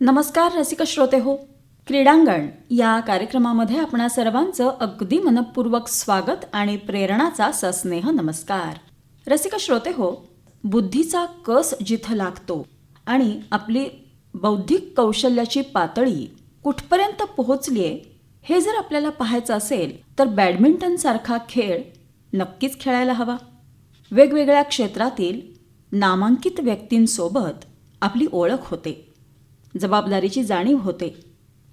नमस्कार रसिक श्रोते हो. क्रीडांगण या कार्यक्रमामध्ये आपणा सर्वांचं अगदी मनपूर्वक स्वागत आणि प्रेरणाचा सस्नेह नमस्कार. रसिक श्रोते हो बुद्धीचा कस जिथं लागतो आणि आपली बौद्धिक कौशल्याची पातळी कुठपर्यंत पोहोचली आहे हे जर आपल्याला पाहायचं असेल तर बॅडमिंटनसारखा खेळ नक्कीच खेळायला हवा. वेगवेगळ्या क्षेत्रातील नामांकित व्यक्तींसोबत आपली ओळख होते. जबाबदारीची जाणीव होते.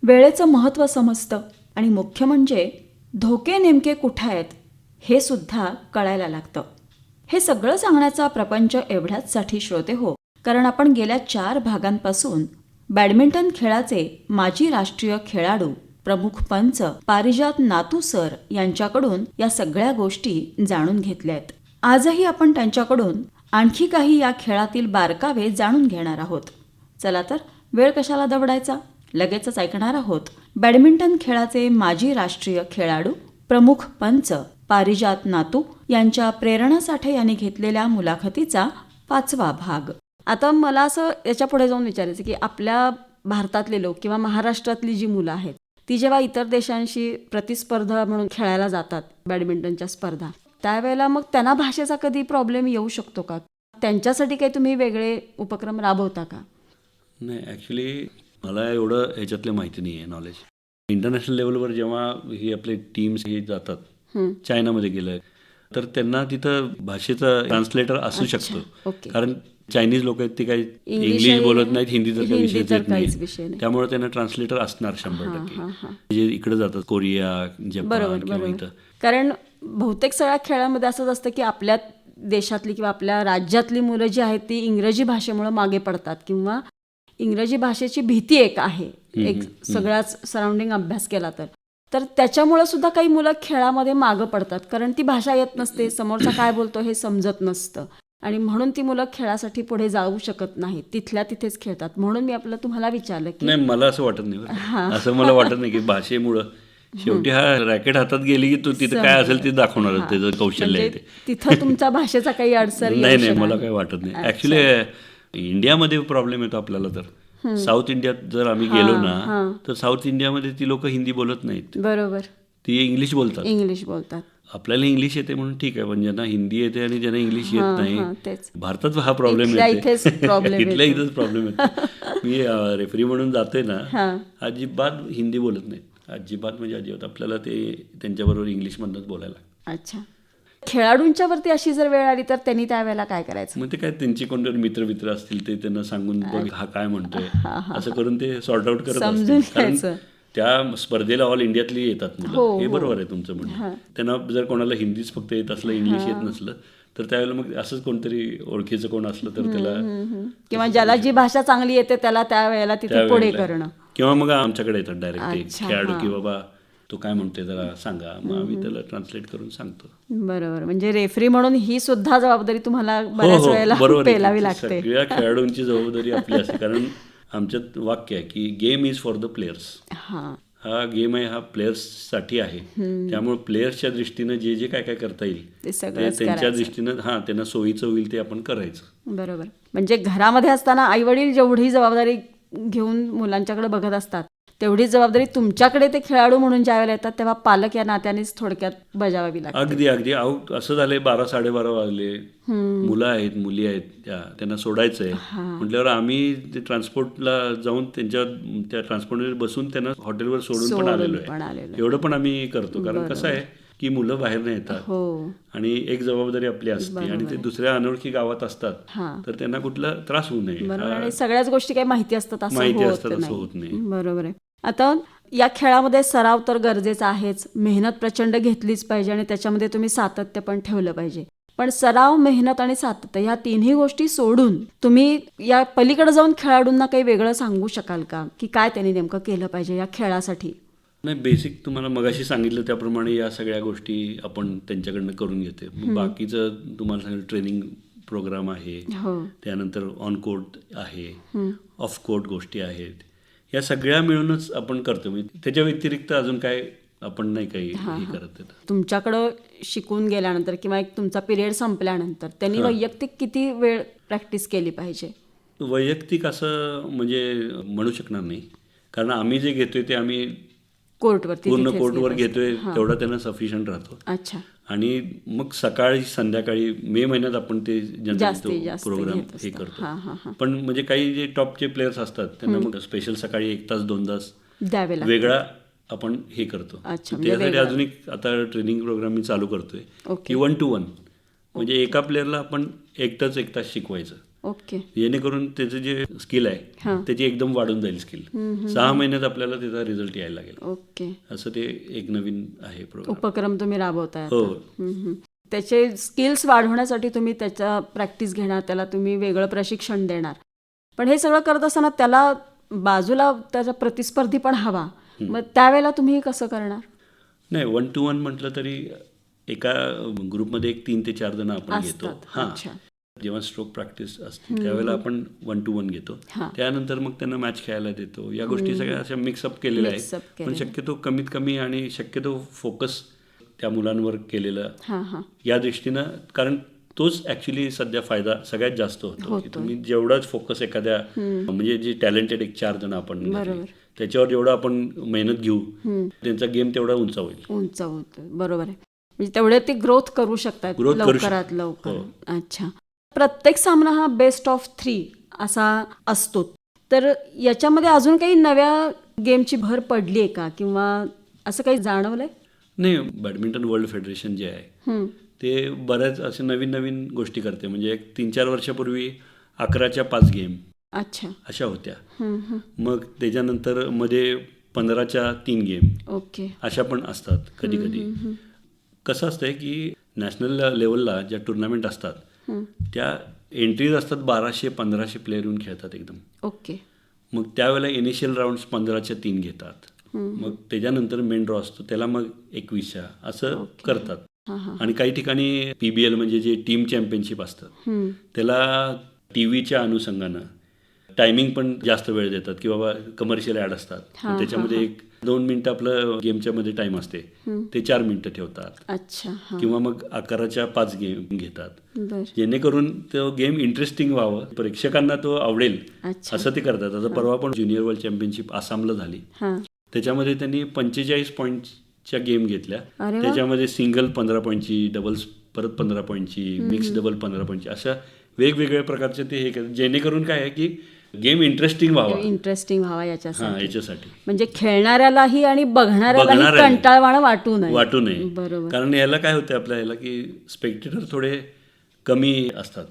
वेळेचं महत्त्व समजतं आणि मुख्य म्हणजे धोके नेमके कुठं आहेत हे सुद्धा कळायला लागतं. हे सगळं सांगण्याचा प्रपंच एवढ्याचसाठी श्रोते हो कारण आपण गेल्या चार भागांपासून बॅडमिंटन खेळाचे माजी राष्ट्रीय खेळाडू प्रमुख पंच पारिजात नातू सर यांच्याकडून या सगळ्या गोष्टी जाणून घेतल्या आहेत. आजही आपण त्यांच्याकडून आणखी काही या खेळातील बारकावे जाणून घेणार आहोत. चला तर वेळ कशाला दवडायचा? लगेचच ऐकणार आहोत. बॅडमिंटन खेळाचे माजी राष्ट्रीय खेळाडू प्रमुख पंच पारिजात नातू यांच्या प्रेरणा साठे यांनी घेतलेल्या मुलाखतीचा पाचवा भाग. आता मला असं याच्यापुढे जाऊन विचारायचं की आपल्या भारतातले लोक किंवा महाराष्ट्रातली जी मुलं आहेत ती जेव्हा इतर देशांशी प्रतिस्पर्धा म्हणून खेळायला जातात बॅडमिंटनच्या स्पर्धा त्यावेळेला मग त्यांना भाषेचा कधी प्रॉब्लेम येऊ शकतो का? त्यांच्यासाठी काही तुम्ही वेगळे उपक्रम राबवता का? नाही ॲक्च्युली मला एवढं ह्याच्यातलं माहिती नाही आहे नॉलेज इंटरनॅशनल लेवलवर जेव्हा ही आपले टीम्स हे जातात. चायनामध्ये गेलं तर त्यांना तिथं भाषेचा ट्रान्सलेटर असू शकतो. कारण चायनीज लोक आहेत ते काही इंग्लिश बोलत नाहीत हिंदी तर काही तर येत विषय नाही. त्यामुळे त्यांना ट्रान्सलेटर असणार शंभर टक्के. जे इकडे जातात कोरिया जपान बरोबर किंवा इथं कारण बहुतेक सगळ्या खेळामध्ये असंच असतं की आपल्या देशातली किंवा आपल्या राज्यातली मुलं जी आहेत ती इंग्रजी भाषेमुळे मागे पडतात किंवा इंग्रजी भाषेची भीती एक आहे. एक सगळ्याच सराउंडिंग अभ्यास केला तर. तर त्याच्यामुळे सुद्धा काही मुलं खेळामध्ये मागं पडतात. कारण ती भाषा येत नसते. समोरचा काय बोलतो हे समजत नसतं. आणि म्हणून ती मुलं खेळासाठी पुढे जाऊ शकत नाहीत. तिथल्या तिथेच खेळतात. म्हणून मी आपलं तुम्हाला विचारलं की नाही मला असं वाटत नाही. असं मला वाटत नाही की भाषेमुळं. शेवटी हा रॅकेट हातात गेली की तू तिथं काय असेल ते दाखवणार त्याचं कौशल्य आहे म्हणजे तिथं तुमच्या भाषेचा काही येऊ नाही नाही मला काही वाटत नाही. ऍक्च्युली इंडियामध्ये प्रॉब्लेम येतो आपल्याला तर. साऊथ इंडियात जर आम्ही गेलो ना तर साऊथ इंडियामध्ये ती लोक हिंदी बोलत नाहीत. बरोबर. ती इंग्लिश बोलतात. इंग्लिश बोलतात. आपल्याला इंग्लिश येते म्हणून ठीक आहे पण ज्यांना हिंदी येते आणि ज्यांना इंग्लिश येत नाही. भारतात हा प्रॉब्लेम इथल्या येते. इथेच प्रॉब्लेम येतो. मी रेफरी म्हणून जातोय ना. अजिबात हिंदी बोलत नाहीत. अजिबात म्हणजे अजिबात आपल्याला ते त्यांच्याबरोबर इंग्लिशमधनंच बोलायला. अच्छा. खेळाडूंच्या वरती अशी जर वेळ आली तर त्यांनी त्यावेळेला काय करायचं? मग ते काय त्यांचे कोणतरी मित्र मित्र असतील ते त्यांना सांगून बघ हा काय म्हणतोय. असं करून ते सॉर्ट आउट करत समजून घ्यायचं. त्या स्पर्धेला ऑल इंडियातली येतात हो, मुलं हे. बरोबर आहे तुमचं म्हणणं. त्यांना जर कोणाला हिंदीच फक्त येत असलं इंग्लिश येत नसलं तर त्यावेळेला मग असंच कोणतरी ओळखीचं कोण असलं तर त्याला किंवा ज्याला जी भाषा चांगली येते त्याला त्यावेळेला तिथे पुढे करणं. किंवा मग आमच्याकडे येतात डायरेक्ट खेळाडू हां. की बाबा तो काय म्हणतोय जरा सांगा. मग आम्ही त्याला ट्रान्सलेट करून सांगतो. बरोबर. म्हणजे रेफरी म्हणून ही सुद्धा जबाबदारी तुम्हाला हो बऱ्याच हो वेळेला बरोबर आहे. पेलावी लागते. सगळ्या खेळाडूंची जबाबदारी आपली असते. कारण आमच्यात वाक्य आहे की game is for the players हा. हा गेम आहे हा प्लेयर्ससाठी आहे. त्यामुळे प्लेयर्सच्या दृष्टीनं जे जे काय काय करता येईल ते त्यांच्या. दृष्टीनं हां त्यांना सोयीचं होईल ते आपण करायचं. बरोबर. म्हणजे घरामध्ये असताना आई वडील जेवढी जबाबदारी घेऊन मुलांच्याकडे बघत असतात तेवढीच जबाबदारी तुमच्याकडे ते खेळाडू म्हणून ज्यावेळेला येतात तेव्हा पालक या नात्यानेच थोडक्यात बजावावी लागते. अगदी अगदी. आऊट असं झालंय बारा साडेबारा वाजले. मुलं आहेत मुली आहेत त्या त्यांना सोडायचं आहे म्हटल्यावर आम्ही ते ट्रान्सपोर्टला जाऊन त्यांच्या त्या ट्रान्सपोर्टवर बसून त्यांना हॉटेलवर सोडून पण आलेलो आहे. एवढं पण आम्ही करतो. कारण कसं आहे की मुलं बाहेर नाही येतात. हो. आणि एक जबाबदारी आपली असते. आणि ते दुसऱ्या अनोळखी गावात असतात हां. तर त्यांना कुठला त्रास होऊ नये. सगळ्याच गोष्टी काही माहिती असतात असं माहिती होत असतात असं. होत नाही. बरोबर आहे. आता या खेळामध्ये सराव तर गरजेचा आहेच. मेहनत प्रचंड घेतलीच पाहिजे आणि त्याच्यामध्ये तुम्ही सातत्य पण ठेवलं पाहिजे. पण सराव मेहनत आणि सातत्य या तिन्ही गोष्टी सोडून तुम्ही या पलीकडे जाऊन खेळाडूंना काही वेगळं सांगू शकाल का? की काय त्यांनी नेमकं केलं पाहिजे या खेळासाठी? नाही बेसिक तुम्हाला मगाशी सांगितलं त्याप्रमाणे या सगळ्या गोष्टी आपण त्यांच्याकडनं करून घेते बाकीचं तुम्हाला सांगितलं ट्रेनिंग प्रोग्राम आहे. हो. त्यानंतर ऑन कोर्ट आहे. ऑफ कोर्ट गोष्टी आहेत. या सगळ्या मिळूनच आपण करतो म्हणजे त्याच्या व्यतिरिक्त अजून काय आपण नाही काही करत. तुमच्याकडं शिकून गेल्यानंतर किंवा एक तुमचा पिरियड संपल्यानंतर त्यांनी वैयक्तिक किती वेळ प्रॅक्टिस केली पाहिजे? वैयक्तिक असं म्हणजे म्हणू शकणार नाही. कारण आम्ही जे घेतोय ते आम्ही कोर्टवरती पूर्ण तिथेच कोर्टवर घेत घेतोय. हां. तेवढा त्यांना सफिशियंट राहतो अच्छा आणि मग सकाळी संध्याकाळी मे महिन्यात आपण ते जास्तीत जनरली जास्त प्रोग्राम घेत हे. करतो हां, हां, हां. पण म्हणजे काही जे टॉपचे प्लेयर्स असतात त्यांना मग स्पेशल सकाळी एक तास दोन तास द्यावे वेगळा आपण हे करतो अच्छा, म्हणजे त्यासाठी वेगळा. अजून एक आता ट्रेनिंग प्रोग्राम मी चालू करतोय ओके. की वन टू वन म्हणजे एका प्लेअरला आपण एकटाच एक तास शिकवायचं ओके जेणेकरून त्याचं जे स्किल आहे. त्याची एकदम वाढून जाईल स्किल सहा महिन्यात आपल्याला त्याचा रिझल्ट यायला लागेल. ओके असं ते एक नवीन आहे प्रोग्राम उपक्रम तुम्ही राबवताय. हो. त्याचे स्किल्स वाढवण्यासाठी तुम्ही त्याचा प्रॅक्टिस घेणार त्याला तुम्ही वेगळं प्रशिक्षण देणार. पण हे सगळं करत असताना त्याला बाजूला त्याचा प्रतिस्पर्धी पण हवा. मग त्यावेळेला तुम्ही कसं करणार? नाही वन टू वन म्हटलं तरी एका ग्रुपमध्ये एक तीन ते चार जण आपण घेतो. हां. जेव्हा स्ट्रोक प्रॅक्टिस असते त्यावेळेला आपण वन टू वन घेतो. त्यानंतर मग त्यांना मॅच खेळायला देतो. या गोष्टी सगळ्या अशा मिक्सअप केलेल्या आहेत. पण. शक्यतो कमीत कमी आणि शक्यतो फोकस त्या मुलांवर केलेलं या दृष्टीनं कारण तोच ऍक्च्युली सध्या फायदा सगळ्यात जास्त होतो की. तुम्ही जेवढाच फोकस एखाद्या म्हणजे जे टॅलेंटेड एक चार जण आपण. त्याच्यावर जेवढं आपण मेहनत घेऊ त्यांचा गेम तेवढा उंचा होईल. उंच होतं बरोबर आहे. म्हणजे तेवढे ते ग्रोथ करू शकतात लवकरात. लवकर. हो. अच्छा. प्रत्येक सामना हा बेस्ट ऑफ थ्री असा असतो. तर याच्यामध्ये अजून काही नव्या गेमची भर पडली आहे का? किंवा असं काही जाणवलंय? नाही बॅडमिंटन वर्ल्ड फेडरेशन जे आहे. ते बऱ्याच असे नवीन नवीन गोष्टी करते. म्हणजे एक तीन चार वर्षापूर्वी अकराच्या पाच गेम अच्छा. अशा होत्या. मग त्याच्यानंतरमध्ये पंधराच्या तीन गेम ओके. अशा पण असतात कधी कधी कसं असतंय की नॅशनल लेवलला ज्या टुर्नामेंट असतात. त्या एंट्रीज असतात बाराशे पंधराशे प्लेयर येऊन खेळतात एकदम. ओके. मग त्यावेळेला इनिशियल राऊंड्स पंधराच्या तीन घेतात. मग त्याच्यानंतर मेन ड्रॉ असतो त्याला मग एकवीसच्या असं करतात. आणि काही ठिकाणी पी बी एल म्हणजे जे टीम चॅम्पियनशिप असतं हम्म. त्याला टी व्हीच्या अनुषंगानं टायमिंग पण जास्त वेळ देतात की बाबा कमर्शियल ॲड असतात. त्याच्यामध्ये एक दोन मिनटं आपलं गेमच्या मध्ये टाइम असते ते चार मिनटं ठेवतात. अच्छा किंवा मग अकराच्या पाच गेम घेतात. जेणेकरून तो गेम इंटरेस्टिंग व्हावं प्रेक्षकांना तो आवडेल असं ते करतात. आता परवा पण ज्युनियर वर्ल्ड चॅम्पियनशिप आसामला झाली. त्याच्यामध्ये त्यांनी पंचेचाळीस पॉईंटच्या गेम घेतल्या. त्याच्यामध्ये सिंगल पंधरा पॉईंटची डबल्स परत पंधरा पॉईंटची मिक्स डबल पंधरा पॉईंटची अशा वेगवेगळ्या प्रकारचे ते हे करतात. जेणेकरून काय आहे की गेम इंटरेस्टिंग व्हावा. इंटरेस्टिंग व्हावा याच्यासाठी. याच्यासाठी. म्हणजे खेळणाऱ्यालाही आणि बघणाऱ्यालाही. कंटाळवाणं वाटू नये. वाटू नये. बरोबर. कारण याला काय होतं आपल्या याला की स्पेक्टेटर थोडे कमी असतात.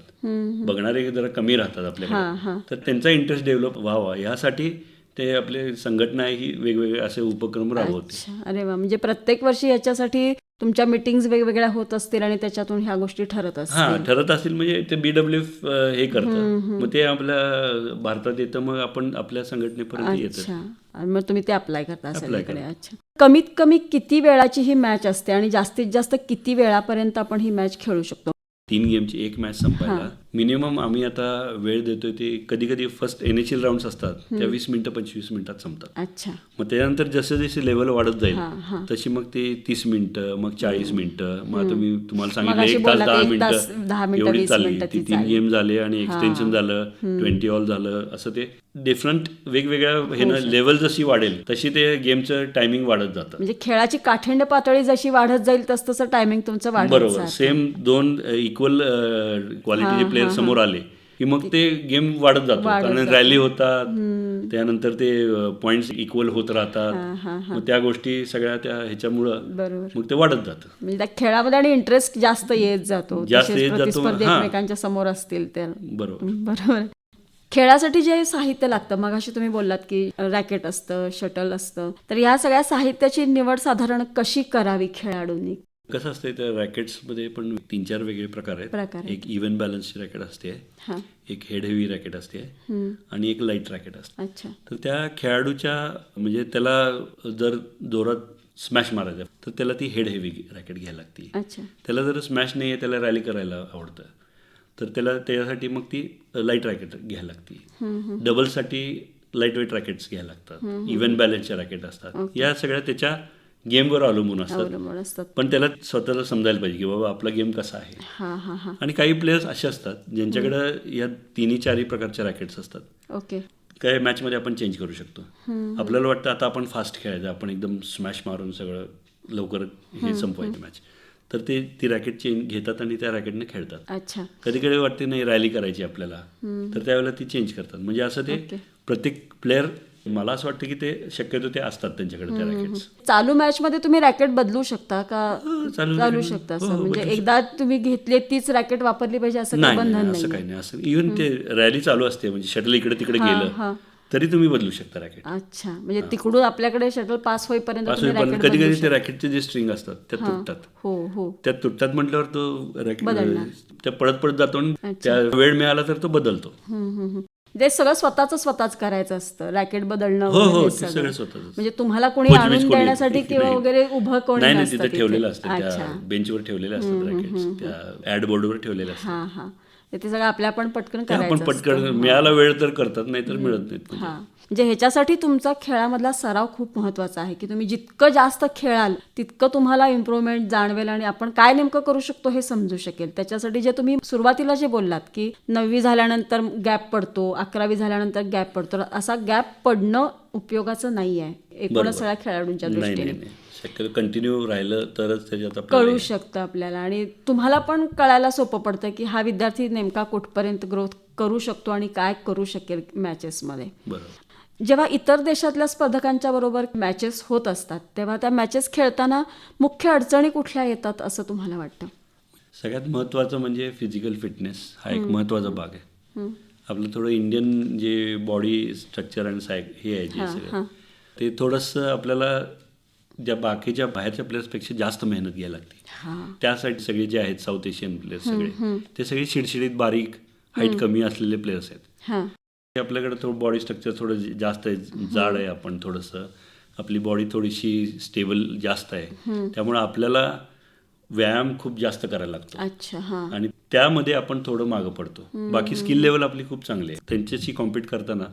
बघणारे जरा कमी राहतात आपल्याकडे. हां. तर त्यांचा इंटरेस्ट डेव्हलप व्हावा. यासाठी ते आपले संघटना ही वेगवेगळे असे उपक्रम राबवते अरे वा. म्हणजे प्रत्येक वर्षी याच्यासाठी तुमच्या मिटिंग्स वेगवेगळ्या होत असतील आणि त्याच्यातून ह्या गोष्टी ठरत हा असतील. ठरत असेल म्हणजे ते बीडब्ल्यू एफ हे करतं. मग ते आपल्या भारतात येतं मग आपण आपल्या संघटनेपर्यंत येतं. मग तुम्ही ते अप्लाय करता सगळीकडे. अच्छा. कमीत कमी किती वेळाची ही मॅच असते आणि जास्तीत जास्त किती वेळापर्यंत आपण ही मॅच खेळू शकतो? तीन गेमची एक मॅच संपायला. मिनिमम आम्ही आता वेळ देतोय ते कधी कधी फर्स्ट एनएचएल राऊंड असतात त्या वीस मिनिटं पंचवीस मिनिटात संपतात. अच्छा. मग त्यानंतर जसं जसे लेवल वाढत जाईल हां, हां. तशी मग ते तीस मिनिटं मग चाळीस मिनिटं मग तुम्ही तुम्हाला सांगितलं एक तास दहा मिनिटं एवढी चालली ती तीन. गेम झाले आणि एक्सटेन्शन झालं ट्वेंटी ऑल झालं असं ते डिफरंट वेगवेगळ्या हो, लेवल जशी वाढेल तशी ते गेमचं टायमिंग वाढत जातं. म्हणजे खेळाची काठिण्य पातळी जशी वाढत जाईल तस तसं टायमिंग तुमचं वाढत बरोबर. सेम दोन इक्वल क्वालिटीचे प्लेयर समोर आले की मग ते गेम वाढत जातो. कारण. रॅली होतात त्यानंतर ते पॉइंट्स इक्वल होत राहतात. मग त्या गोष्टी सगळ्या त्या ह्याच्यामुळं मग ते वाढत जातं. म्हणजे त्या खेळामध्ये आणि इंटरेस्ट जास्त येत जातो. जास्त येत जातो. एकमेकांच्या समोर असतील तर बरोबर. बरोबर. खेळासाठी जे साहित्य लागतं मग अशी तुम्ही बोललात की रॅकेट असतं शटल असतं. तर या सगळ्या साहित्याची निवड साधारण कशी करावी खेळाडूंनी? कसं असतं त्या रॅकेट्समध्ये पण तीन चार वेगळे प्रकार आहेत. एक इव्हन बॅलन्सची रॅकेट असते एक हेड हेवी रॅकेट असते. आणि एक लाइट रॅकेट असते. तर त्या खेळाडूच्या म्हणजे त्याला जर जोरात स्मॅश मारायचा तर त्याला ती हेड हेवी रॅकेट घ्यायला लागते. त्याला जर स्मॅश नाही आहे त्याला रॅली करायला आवडतं. तर त्याला त्याच्यासाठी मग ती लाइट रॅकेट घ्यायला लागते. डबलसाठी लाइट वेट रॅकेट्स घ्यायला लागतात. इव्हन बॅलन्सच्या रॅकेट असतात. या सगळ्या त्याच्या गेमवर अवलंबून असतात. अवलंबून असतात. पण त्याला स्वतःला समजायला पाहिजे की बाबा आपला गेम कसा आहे. हा हा हा. आणि काही प्लेयर्स असे असतात ज्यांच्याकडे या तिन्ही चारही प्रकारच्या रॅकेट्स असतात. ओके काही मॅचमध्ये आपण चेंज करू शकतो. आपल्याला वाटतं आता आपण फास्ट खेळायचं आपण एकदम स्मॅश मारून सगळं लवकर हे संपवायचं मॅच तर ते ती रॅकेट चेंज घेतात आणि त्या रॅकेटने खेळतात. अच्छा. कधी कधी वाटते नाही रॅली करायची आपल्याला. तर त्यावेळेला ती चेंज करतात. म्हणजे असं ते. प्रत्येक प्लेअर मला असं वाटतं की ते शक्यतो ते असतात त्यांच्याकडे त्या रॅकेट्स चालू मॅच मध्ये तुम्ही रॅकेट बदलू शकता का? चालू शकता हो, असं. हो, म्हणजे एकदा तुम्ही घेतली तीच रॅकेट वापरली पाहिजे असं काही नाही नाही, बंधन असं काही नाही. असं इव्हन ते रॅली चालू असते म्हणजे शटल इकडे तिकडे गेलं. तरी तुम्ही बदलू शकता रॅकेट अच्छा. म्हणजे तिकडून आपल्याकडे शटल पास होईपर्यंत रॅकेट कधी कधी ते रॅकेटचे जे स्ट्रिंग असतात त्या. तुटतात. हो हो. त्या तुटतात म्हटल्यावर तो रॅकेट. त्या पडत पडत जातो आणि. त्या वेळ मिळाला तर तो बदलतो. ते सगळं स्वतःच स्वतःच करायचं असतं रॅकेट बदलणं हो हो ते सगळं. स्वतःच म्हणजे तुम्हाला कोणी आणून कोणी- देण्यासाठी किंवा नाही. वगैरे उभं कोणी नाही नाही नसतं तिथे तिथे. ठेवलेलं असतं त्या बेंचवर ठेवलेले असतात रॅकेट्स. त्या ऍड बोर्डवर ठेवलेले असतात हा हा. ते सगळं आपल्या आपण पटकन ते आपण करायचं पटकन असतं. मिळाला वेळ तर करतात नाही तर मिळत नाहीत म्हणजे. हा म्हणजे ह्याच्यासाठी तुमचा खेळामधला सराव खूप महत्त्वाचा आहे की तुम्ही जितकं जास्त खेळाल तितकं तुम्हाला इम्प्रूव्हमेंट जाणवेल आणि आपण काय नेमकं करू शकतो हे समजू शकेल. त्याच्यासाठी जे तुम्ही सुरुवातीला जे बोललात की नववी झाल्यानंतर गॅप पडतो अकरावी झाल्यानंतर गॅप पडतो असा गॅप पडणं उपयोगाचं नाही आहे. एकूणच सगळ्या खेळाडूंच्या दृष्टीने. कंटिन्यू राहिलं तरच त्याच्यात कळू शकतं आपल्याला आणि तुम्हाला पण कळायला सोपं पडतं की हा विद्यार्थी नेमका कुठपर्यंत ग्रोथ करू शकतो आणि काय करू शकेल मॅचेसमध्ये जेव्हा इतर देशातल्या स्पर्धकांच्या बरोबर मॅचेस होत असतात तेव्हा त्या मॅचेस खेळताना मुख्य अडचणी कुठल्या येतात असं तुम्हाला वाटतं? सगळ्यात महत्त्वाचं म्हणजे फिजिकल फिटनेस हा एक महत्त्वाचा भाग आहे. आपलं थोडं इंडियन जे बॉडी स्ट्रक्चर आणि साय हे आहे जे सगळं. ते थोडंसं आपल्याला ज्या बाकीच्या बाहेरच्या प्लेयर्सपेक्षा जास्त मेहनत घ्यायला लागते. त्यासाठी सगळे जे आहेत साऊथ एशियन प्लेयर्स सगळे ते सगळे शिडशिडीत बारीक हाईट कमी असलेले प्लेयर्स आहेत. आपल्याकडे थोडं बॉडी स्ट्रक्चर थोडं जास्त आहे. जाड आहे आपण थोडंसं. आपली बॉडी थोडीशी स्टेबल जास्त आहे. त्यामुळे आपल्याला व्यायाम खूप जास्त करायला लागतो. अच्छा हां. आणि त्यामध्ये आपण थोडं मागं पडतो. बाकी स्किल लेवल आपली खूप चांगली आहे. त्यांच्याशी कॉम्पिट करताना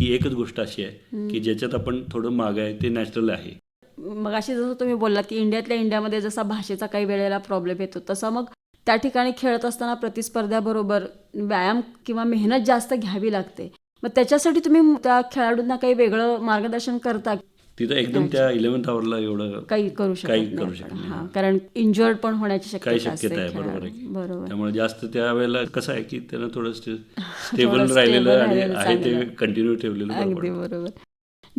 ही एकच गोष्ट अशी आहे की ज्याच्यात आपण थोडं मागं आहे ते नॅचरल आहे. मग अशी जसं तुम्ही बोललात की इंडियातल्या इंडियामध्ये जसा भाषेचा काही वेळेला प्रॉब्लेम येतो तसं मग त्या ठिकाणी खेळत असताना प्रतिस्पर्ध्याबरोबर व्यायाम किंवा मेहनत जास्त घ्यावी लागते मग त्याच्यासाठी तुम्ही त्या खेळाडूंना काही वेगळं मार्गदर्शन करता तिथं एकदम त्या इलेव्हन्थ आवरला एवढं काही करू शकत काही करू. शकत. हां, कारण इंजर्ड पण होण्याची काही शक्यता असते शक्यता आहे बरोबर. आहे. बरोबर त्यामुळे जास्त त्यावेळेला कसं आहे की त्यांना थोडं स्टेबल राहिलेलं आणि आहे ते. कंटिन्यू ठेवलेलं अगदी. बरोबर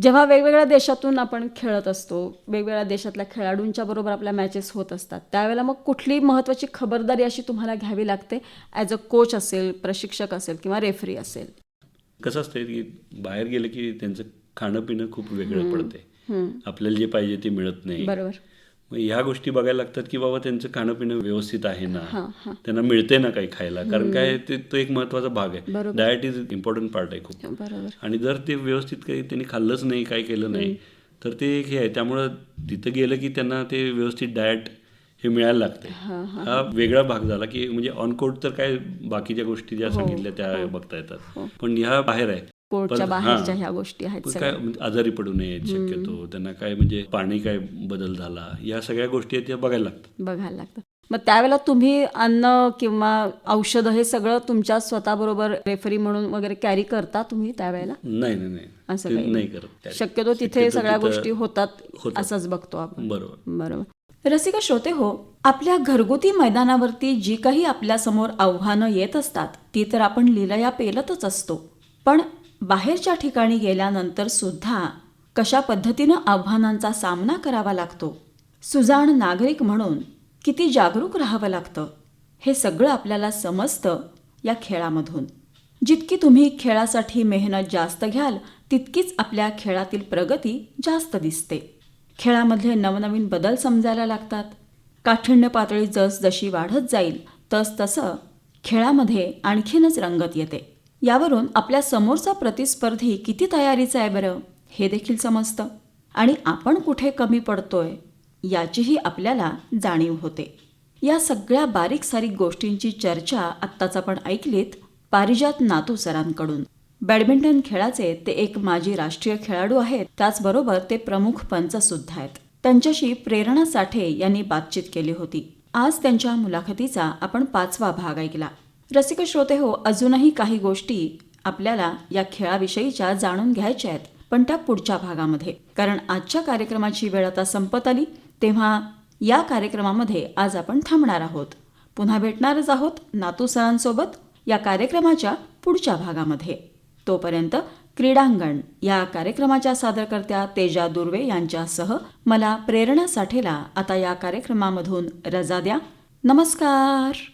जेव्हा वेगवेगळ्या देशातून आपण खेळत असतो वेगवेगळ्या देशातल्या खेळाडूंच्या बरोबर आपल्या मॅचेस होत असतात त्यावेळेला मग कुठली महत्वाची खबरदारी अशी तुम्हाला घ्यावी लागते ॲज अ कोच असेल प्रशिक्षक असेल किंवा रेफरी असेल? कसं असतं की बाहेर गेलं की त्यांचं खाणं पिणं खूप वेगळं पडते आपल्याला जे पाहिजे ते मिळत नाही. बरोबर. मग ह्या गोष्टी बघायला लागतात की बाबा त्यांचं खाणं पिणं व्यवस्थित आहे ना? हां हां. त्यांना मिळते ना काही खायला? कारण काय ते तो एक महत्त्वाचा भाग आहे. डाएट इज इम्पॉर्टंट पार्ट आहे खूप. आणि जर ते व्यवस्थित काही त्यांनी खाल्लंच नाही काही केलं नाही तर ते एक हे आहे. त्यामुळं तिथं गेलं की त्यांना ते व्यवस्थित डाएट हे मिळायला लागते हां हां हा वेगळा भाग झाला की म्हणजे ऑन कोर्ट तर काय बाकीच्या गोष्टी ज्या हो, सांगितल्या त्या बघता येतात. पण ह्या बाहेर आहे. कोर्टच्या पण- बाहेरच्या. ह्या गोष्टी आहेत काय म्हणजे आजारी पडू नये शक्यतो. त्यांना काय म्हणजे पाणी काय बदल झाला या सगळ्या गोष्टी आहेत त्या बघायला लागतात. बघायला लागतं मग त्यावेळेला तुम्ही अन्न किंवा औषधं हे सगळं तुमच्या स्वतःबरोबर रेफरी म्हणून वगैरे कॅरी करता तुम्ही त्यावेळेला? नाही नाही नाही. असं काही नाही. करत शक्यतो तिथे सगळ्या गोष्टी होतात होतात. असंच बघतो आपण. बरोबर. बरोबर. रसिका श्रोते हो आपल्या घरगुती मैदानावरती जी काही आपल्यासमोर आव्हानं येत असतात ती तर आपण लिलया पेलतच असतो. पण बाहेरच्या ठिकाणी गेल्यानंतर सुद्धा कशा पद्धतीनं आव्हानांचा सामना करावा लागतो? सुजाण नागरिक म्हणून किती जागरूक राहावं लागतं? हे सगळं आपल्याला समजतं या खेळामधून. जितकी तुम्ही खेळासाठी मेहनत जास्त घ्याल तितकीच आपल्या खेळातील प्रगती जास्त दिसते. खेळामधले नवनवीन बदल समजायला लागतात. काठिण्य पातळी जसजशी वाढत जाईल तस तसं खेळामध्ये आणखीनच रंगत येते. यावरून आपल्या समोरचा प्रतिस्पर्धी किती तयारीचा आहे बरं हे देखील समजतं. आणि आपण कुठे कमी पडतोय याचीही आपल्याला जाणीव होते. या सगळ्या बारीक सारीक गोष्टींची चर्चा आत्ताच आपण ऐकलीत पारिजात नातू सरांकडून. बॅडमिंटन खेळाचे ते एक माजी राष्ट्रीय खेळाडू आहेत त्याचबरोबर ते प्रमुख पंच सुद्धा आहेत. त्यांच्याशी प्रेरणा साठे यांनी बातचीत केली होती. आज त्यांच्या मुलाखतीचा आपण पाचवा भाग ऐकला. रसिक श्रोते हो अजूनही काही गोष्टी आपल्याला या खेळाविषयीच्या जाणून घ्यायच्या आहेत पण त्या पुढच्या भागामध्ये. कारण आजच्या कार्यक्रमाची वेळ आता संपत आली तेव्हा या कार्यक्रमामध्ये आज आपण थांबणार आहोत. पुन्हा भेटणारच आहोत नातू सरांसोबत या कार्यक्रमाच्या पुढच्या भागामध्ये. तोपर्यंत क्रीडांगण या कार्यक्रमाच्या सादरकर्त्या तेजा दुर्वे यांच्यासह मला प्रेरणा साठेला आता या कार्यक्रमामधून रजा द्या. नमस्कार!